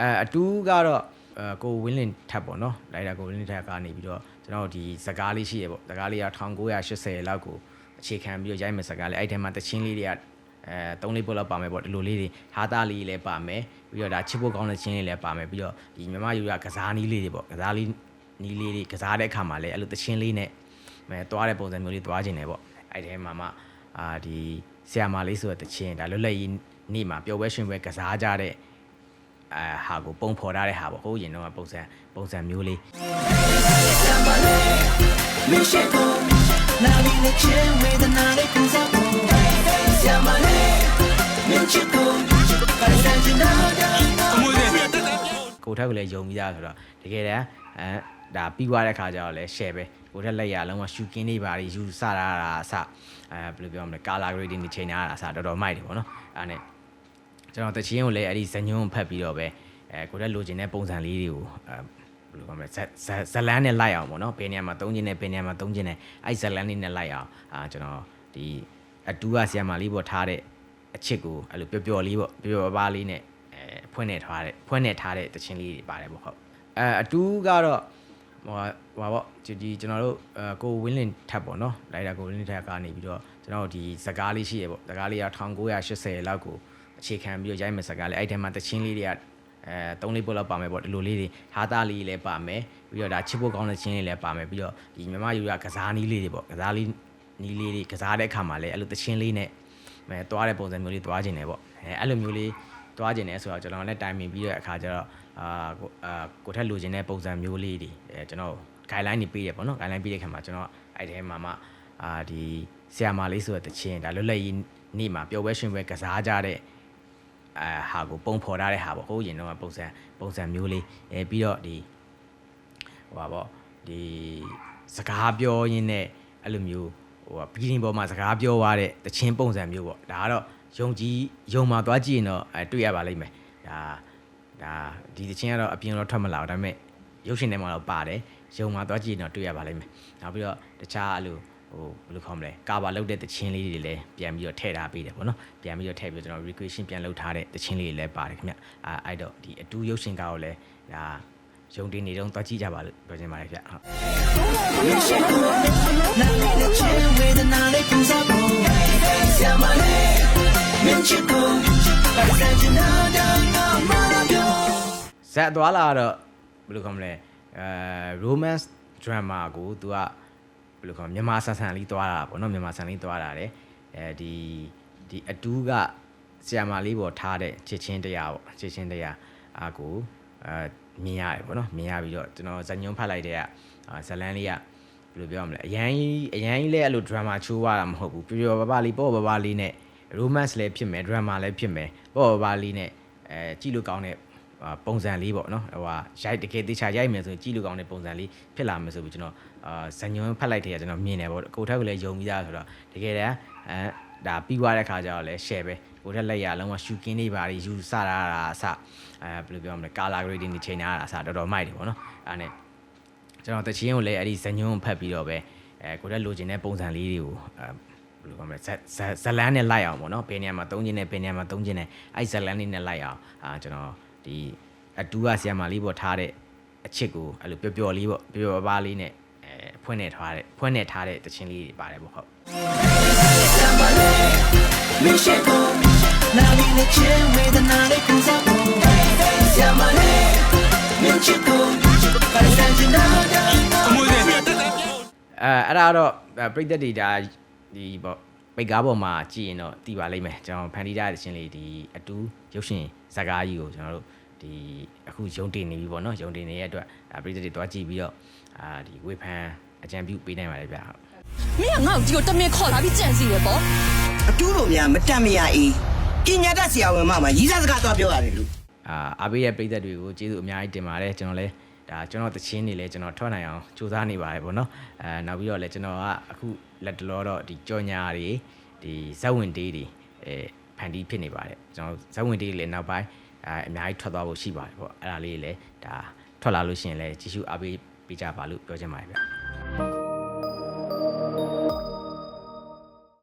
အဲအတူကတော့အဲကိုဝင်းလင်ထပ်ပေါ့နော်လိုက်တာကိုဝင်းလင်ထပ်ကနေပြီးတော့ကျွန်တော်တို့ဒီစကားလေးရှိရပေါ့စကားလေးက1980လောက်ကိုအခြေခံပြီးတော့ရိုက်မယ်စကားလေးအဲ့ထဲမှာတချင်းလေးတွေကအဲသုံးလေးပုတ်လောက်ပါမယ်ပေါ့ဒီလိုလေးတွေဟာသားလေးလည်းပါမယ်ပြီးတော့ဒါချစ်ဖို့ကောင်းတဲ့ချင်းလေးလည်းပါမယ်ပြီးတော့ဒီမြမယူရကစားနီးလေးတွေပေါ့ကစားလေးနီးလေးတွေကစားတဲ့အခါမှာလည်းအဲ့လိုတချင်းလေးနဲ့အဲသွားတဲ့ပုံစံမျိုးလေးသွားခြင်းတယ်ပေါ့အဲ့ထဲမှာမှအာဒီဆီယာမာလေးဆိုတဲ့တချင်းဒါလွတ်လပ်ရေးနေ့မှာပျော်ပွဲရှင်ပွဲကစားကြတဲ့ အဲဟာကိုပုံဖော်ထားတဲ့ဟာပေါ့ဟိုးရင်တော့ပုံစံပုံစံမျိုးလေး Mission go, now we let you with another cruise up. Siamale, Mission go, gotta send you now, down, down. ကိုထက်ကလည်းယုံပြီးသားဆိုတော့တကယ်တမ်းအဲဒါပြီးသွားတဲ့ခါကျတော့လည်း share ပဲကိုထက်လက်ရလုံးဝရှူကင်းနေပါလိယူစတာတာအစအဲဘယ်လိုပြောမလဲကာလာဂရိတ်တွေချိန်ထားတာအစတော်တော်မိုက်တယ်ပေါ့နော်အဲနဲ့ ကျွန်တော်တချင်းကိုလည်းအဲ့ဒီဇညွန်းဖတ်ပြီးတော့ပဲအဲကိုထက်လိုချင်တဲ့ပုံစံလေးတွေကိုအဲဘယ်လိုပြောမလဲဇက်ဇက်ဇလန်းနဲ့လိုက်အောင်ပေါ့နော်ဘယ်နေရာမှာသုံးခြင်းနဲ့ဘယ်နေရာမှာသုံးခြင်းနဲ့အဲ့ဇလန်းလေးနဲ့လိုက်အောင်အာကျွန်တော်ဒီအတူကဆီယမာလေးပေါ်ထားတဲ့အချစ်ကိုအဲ့လိုပျော်ပျော်လေးပေါ့ပျော်ပျော်ပါးလေးနဲ့အဲဖွင့်နေထားတဲ့ဖွင့်နေထားတဲ့တခြင်းလေးတွေပါတယ်ပေါ့ဟုတ်အဲအတူကတော့ဟိုဟာပေါ့ဒီဒီကျွန်တော်တို့အဲကိုဝင်းလင်ထပ်ပေါ့နော်လိုက်တာကိုဝင်းလင်ထပ်ကနေပြီးတော့ကျွန်တော်တို့ဒီစကားလေးရှိရပေါ့စကားလေးက1980လောက်ကို အခြေခံပြီးတော့ရိုက်မယ်စကားလေးအဲ့ထဲမှာတခြင်းလေးတွေကအဲသုံးလေးပုတ်လောက်ပါမယ်ပေါ့ဒီလိုလေးတွေဟာသားလေးလည်းပါမယ်ပြီးတော့ဒါချစ်ဖို့ကောင်းတဲ့ခြင်းလေးလည်းပါမယ်ပြီးတော့ဒီမြမယူရကစားနီးလေးတွေပေါ့ကစားလေးနီးလေးတွေကစားတဲ့အခါမှာလည်းအဲ့လိုတခြင်းလေးနဲ့အဲသွားတဲ့ပုံစံမျိုးလေးသွားခြင်းတယ်ပေါ့အဲအဲ့လိုမျိုးလေးသွားခြင်းတယ်ဆိုတော့ကျွန်တော်လည်းတိုင်ပင်ပြီးတဲ့အခါကျတော့အာကိုအာကိုထက်လိုချင်တဲ့ပုံစံမျိုးလေးတွေအဲကျွန်တော် guideline တွေပေးရပေါ့နော် guideline ပေးတဲ့ခါမှာကျွန်တော်အဲ့ထဲမှာမှအာဒီဆီယာမာလေးဆိုတဲ့တခြင်းဒါလွတ်လပ်ရေးနေ့မှာပျော်ပွဲရှင်ပွဲကစားကြတဲ့ အဲဟာကိုပုံဖော်ထားတဲ့ဟာပေါ့ဟိုးရင်တော့ပုံစံပုံစံမျိုးလေးအဲပြီးတော့ဒီဟိုပါပေါ့ဒီစကားပြောရင်းနဲ့အဲ့လိုမျိုးဟိုဘီဒင်းပေါ်မှာစကားပြောသွားတဲ့တခြင်းပုံစံမျိုးပေါ့ဒါကတော့ယုံကြည်ယုံမှာသွားကြည့်ရင်တော့အဲတွေ့ရပါလိမ့်မယ်ဒါဒါဒီတခြင်းကတော့အပြင်တော့ထွက်မလာဘူးဒါပေမဲ့ရုပ်ရှင်ထဲမှာတော့ပါတယ်ယုံမှာသွားကြည့်ရင်တော့တွေ့ရပါလိမ့်မယ်နောက်ပြီးတော့တခြားအဲ့လို ဟိုဘယ်လိုခေါ်မလဲကာဘာလုပ်တဲ့တခြင်းလေးတွေလည်းပြန်ပြီးတော့ထည့်ထားပေးတယ်ပေါ့နော်ပြန်ပြီးတော့ထည့်ပြီးတော့ကျွန်တော် recreation ပြန်လုပ်ထားတဲ့တခြင်းလေးတွေလည်းပါတယ်ခင်ဗျအဲအဲ့တော့ဒီအတူရုပ်ရှင်ကားကိုလည်းဒါယုံတင်နေတော့သွားကြည့်ကြပါလို့ပြောချင်ပါတယ်ဗျဟုတ် Mission go, now we let you with another cruise up. Siamale, Mission go, gotta send you now, down, down, down. ဇက်သွားလာတော့ဘယ်လိုခေါ်မလဲအဲ romance drama ကို तू ကဘ ယ်လိုခေါ်မြန်မာဆန်ဆန်လေးသွားတာပေါ့နော်မြန်မာဆန်လေးသွားတာတယ်အဲဒီဒီအတူးကဆီယာမာလေးပေါ်ထားတဲ့ချစ်ချင်းတရားပေါ့ချစ်ချင်းတရားအာကိုအဲမြင်ရတယ်ပေါ့နော်မြင်ရပြီးတော့ကျွန်တော်ဇညွန်းဖတ်လိုက်တဲ့ကအာဇလန်းလေးကဘယ်လိုပြောရမလဲအရန်ကြီးအရန်ကြီးလည်းအဲ့လို drama ချိုးရတာမဟုတ်ဘူးပျော်ပျော်ပါပါလေးပေါ့ပါပါလေးနဲ့ romance လည်းဖြစ်မယ် drama လည်းဖြစ်မယ်ပေါ့ပါပါလေးနဲ့အဲကြည့်လို့ကောင်းတဲ့အာ ပုံစံလေးပေါ့နော်ဟိုဟာရိုက်တကယ်တေချာရိုက်မယ်ဆိုရင်ကြည့်လို့ကောင်းတဲ့ပုံစံလေးဖြစ်လာမယ်ဆိုပြီးကျွန်တော်အာဇညွန်းဖတ်လိုက်တဲ့ကကျွန်တော်မြင်တယ်ပေါ့ကိုထက်ကလည်းယုံပြီးသားဆိုတော့တကယ်တမ်းအဲဒါပြီးသွားတဲ့ခါကျတော့လည်း share ပဲကိုထက်လက်ရလုံးဝရှူကင်းနေပါလိယူစတာတာအစအဲဘယ်လိုပြောမလဲကာလာဂရိတ်တွေချိန်ထားတာအစတော်တော်မိုက်တယ်ပေါ့နော်အဲနဲ့ကျွန်တော်တချင်းကိုလည်းအဲ့ဒီဇညွန်းဖတ်ပြီးတော့ပဲအဲကိုထက်လိုချင်တဲ့ပုံစံလေးတွေကိုအဲဘယ်လိုပြောမလဲဇက်ဇက်ဇလန်းနဲ့လိုက်အောင်ပေါ့နော်ဘယ်နေရာမှာသုံးခြင်းနဲ့ဘယ်နေရာမှာသုံးခြင်းနဲ့အဲ့ဇလန်းလေးနဲ့လိုက်အောင်အာကျွန်တော် ဒီအတူကဆီယမာလေးပေါ်ထားတဲ့အချစ်ကိုအဲ့လိုပျော်ပျော်လေးပေါ့ပျော်ပျော်ပါးလေးနဲ့အဲဖွင့်နေထားတဲ့ဖွင့်နေထားတဲ့တခြင်းလေးတွေပါတယ်ပေါ့ဟုတ် Mission go, now we let you with another cruise up. Siamale, Mission go, gotta send you now, down, down. အဲအဲ့ဒါတော့ပရိသတ်တွေဒါဒီပေါ့ ပိတ်ကားပေါ်မှာကြည့်ရင်တော့တည်ပါလိမ့်မယ်ကျွန်တော်ဖန်တီးထားတဲ့ခြင်းလေးဒီအတူရုပ်ရှင်ဇာတ်ကားကြီးကိုကျွန်တော်တို့ဒီအခုယုံတင်နေပြီပေါ့နော်ယုံတင်နေတဲ့အတွက်ဒါပရိသတ်တွေတွားကြည့်ပြီးတော့အာဒီဝေဖန်အကြံပြုပေးနိုင်ပါတယ်ဗျဟုတ်မင်းကငါ့ကိုဒီကိုတမင်ခေါ်လာပြီးကြံစီရပေါ့အတူလိုများမတတ်မရအေးပညာတတ်ဆရာဝန်မမှာရီးစားစကားသွားပြောရတယ်လို့အာအားပေးတဲ့ပရိသတ်တွေကိုကျေးဇူးအများကြီးတင်ပါတယ်ကျွန်တော်လည်း ဒါကျွန်တော်တချင်းနေလဲကျွန်တော်ထွက်နိုင်အောင်စူးစမ်းနေပါတယ်ပေါ့နော်အဲနောက်ပြီးတော့လည်းကျွန်တော်ကအခုလက်တလောတော့ဒီကြော်ညာတွေဒီဇက်ဝင်တေးတွေအဲဖန်တီးဖြစ်နေပါတယ်ကျွန်တော်ဇက်ဝင်တေးတွေလည်းနောက်ပိုင်းအဲအများကြီးထွက်သွားဖို့ရှိပါတယ်ပေါ့အဲ့ဒါလေးတွေလည်းဒါထွက်လာလို့ရှိရင်လည်းကြည့်ရှုအားပေးပေးကြပါလို့ပြောချင်ပါတယ်ဗျ